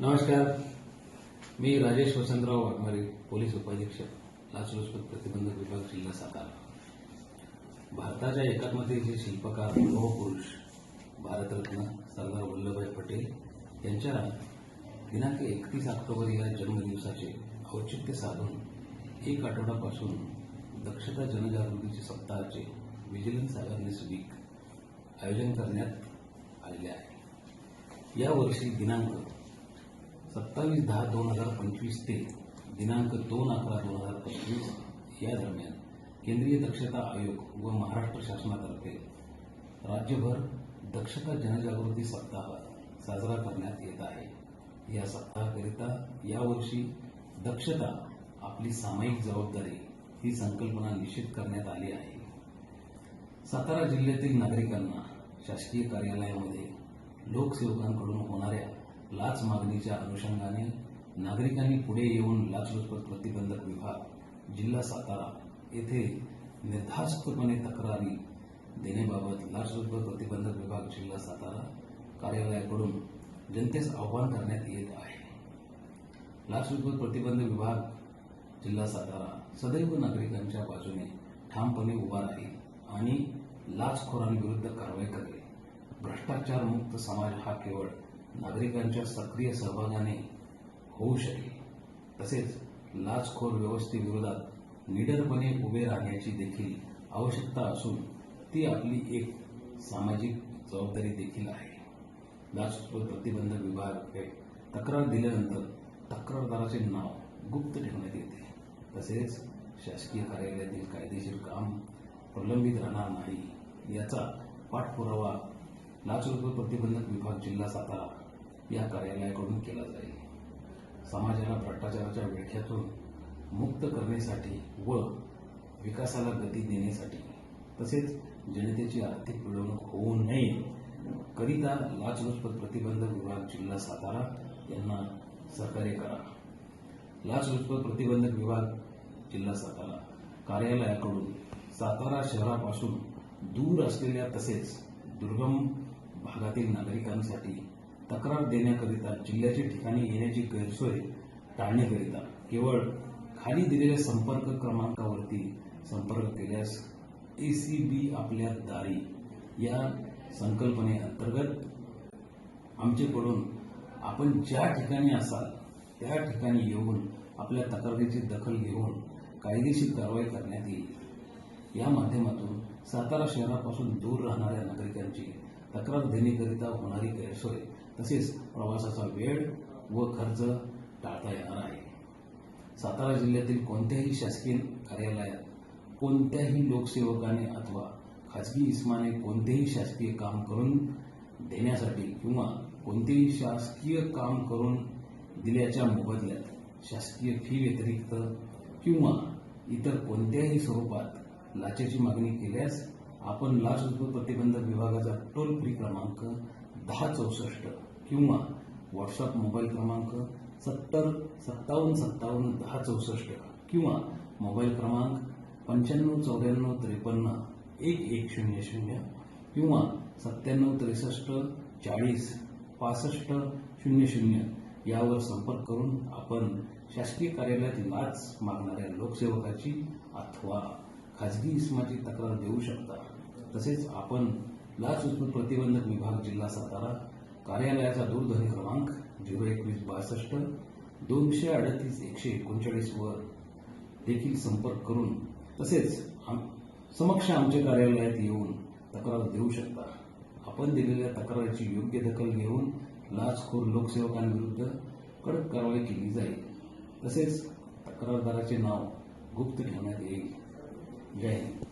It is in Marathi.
नमस्कार. मी राजेश वसंतराव वाघमारे पोलीस उपाधीक्षक लाचलुचपत प्रतिबंधक विभाग जिल्हा सातारा. भारताच्या एकात्मतेचे शिल्पकार लोहपुरुष भारतरत्न सरदार वल्लभभाई पटेल यांच्या दिनांक एकतीस ऑक्टोबर या जन्मदिवसाचे औचित्य साधून एक आठवड्यापासून दक्षता जनजागृतीचे सप्ताहाचे व्हिजिलन्स अवेअरनेस वीक आयोजन करण्यात आलेले आहे. यावर्षी दिनांक सत्तावीस दहा दोन हज़ार पंचवीस ते दिनांक दोन अकरा दोन हज़ार पंचवीस या दरम्यान केंद्रीय दक्षता आयोग व महाराष्ट्र शासनातर्फे राज्यभर दक्षता जनजागृती सप्ताह साजरा करण्यात येत आहे. या सप्ताहाकरिता यावर्षी दक्षता आपली सामायिक जबाबदारी ही संकल्पना निश्चित करण्यात आली आहे. सातारा जिल्ह्यातील नागरिकांना शासकीय कार्यालयामध्ये लोकसेवकांकडून होणाऱ्या लाच मागणीच्या अनुषंगाने नागरिकांनी पुढे येऊन लाचलुचपत प्रतिबंधक विभाग जिल्हा सातारा येथे निर्धास्तपणे तक्रारी देण्याबाबत लाचलुचपत प्रतिबंधक विभाग जिल्हा सातारा कार्यालयाकडून जनतेस आवाहन करण्यात येत आहे. लाचलुचपत प्रतिबंध विभाग जिल्हा सातारा सदैव नागरिकांच्या बाजूने ठामपणे उभा राहील आणि लाचखोरांविरुद्ध कारवाई करेल. भ्रष्टाचार मुक्त समाज हा केवळ नागरिकांच्या सक्रिय सहभागाने होऊ शकेल. तसेच लाचखोर व्यवस्थेविरोधात निडरपणे उभे राहण्याची देखील आवश्यकता असून ती आपली एक सामाजिक जबाबदारी देखील आहे. लाचखोर प्रतिबंधक विभाग तक्रार दिल्यानंतर तक्रारदाराचे नाव गुप्त ठेवण्यात येते. तसेच शासकीय कार्यालयातील कायदेशीर काम प्रलंबित राहणार नाही याचा पाठपुरावा लाचलुचपत प्रतिबंधक विभाग जिल्हा सातारा या कार्यालयाकडून केला जाईल. समाजाला भ्रष्टाचाराच्या विळख्यातून मुक्त करण्यासाठी व विकासाला गती देण्यासाठी तसेच जनतेची आर्थिक पिळवणूक होऊ नये करिता लाचलुचपत प्रतिबंधक विभाग जिल्हा सातारा यांना सहकार्य करा. लाचलुचपत प्रतिबंधक विभाग जिल्हा सातारा कार्यालयाकडून सातारा शहरापासून दूर असलेल्या तसेच दुर्गम भागातील नागरिकांसाठी तक्रार देण्याकरिता जिल्ह्याच्या ठिकाणी येण्याची गैरसोय टाळण्याकरिता केवळ खाली दिलेल्या संपर्क क्रमांकावरती संपर्क केल्यास ए सी बी आपल्या दारी या संकल्पनेअंतर्गत आमच्याकडून आपण ज्या ठिकाणी असाल त्या ठिकाणी येऊन आपल्या तक्रारीची दखल घेऊन कायदेशीर कारवाई करण्यात येईल. या माध्यमातून सातारा शहरापासून दूर राहणाऱ्या नागरिकांची तक्रार देण्याकरिता होणारी गैरसोय तसेच प्रवासाचा वेळ व खर्च टाळता येणार आहे. सातारा जिल्ह्यातील कोणत्याही शासकीय कार्यालयात कोणत्याही लोकसेवकाने अथवा खाजगी इस्माने कोणतेही शासकीय काम करून देण्यासाठी किंवा कोणतेही शासकीय काम करून दिल्याच्या मोबदल्यात शासकीय फी व्यतिरिक्त किंवा इतर कोणत्याही स्वरूपात लाचेची मागणी केल्यास आपण लाचलुचपत प्रतिबंधक विभागाचा टोल फ्री क्रमांक दहा चौसष्ट किंवा व्हॉट्सअप मोबाईल क्रमांक सत्तर सत्तावन्न सत्तावन्न दहा चौसष्ट किंवा मोबाईल क्रमांक पंच्याण्णव चौऱ्याण्णव त्रेपन्न एक एक शून्य शून्य किंवा सत्त्याण्णव त्रेसष्ट चाळीस पासष्ट शून्य शून्य यावर संपर्क करून आपण शासकीय कार्यालयात लाच मागणाऱ्या लोकसेवकाची अथवा खाजगी इसमाची तक्रार देऊ शकता. तसेच आपण लाचलुचपत प्रतिबंधक विभाग जिल्हा सातारा कार्यालयाचा दूरध्वनी क्रमांक झिरो एकवीस बासष्ट दोनशे अडतीस एकशे एकोणचाळीस वर देखील संपर्क करून तसेच आम- समक्ष आमच्या कार्यालयात येऊन तक्रार देऊ शकता. आपण दिलेल्या तक्रारीची योग्य दखल घेऊन लाचखोर लोकसेवकांविरुद्ध कडक कारवाई केली जाईल. तसेच तक्रारदाराचे नाव गुप्त ठेवण्यात येईल. जय हिंद.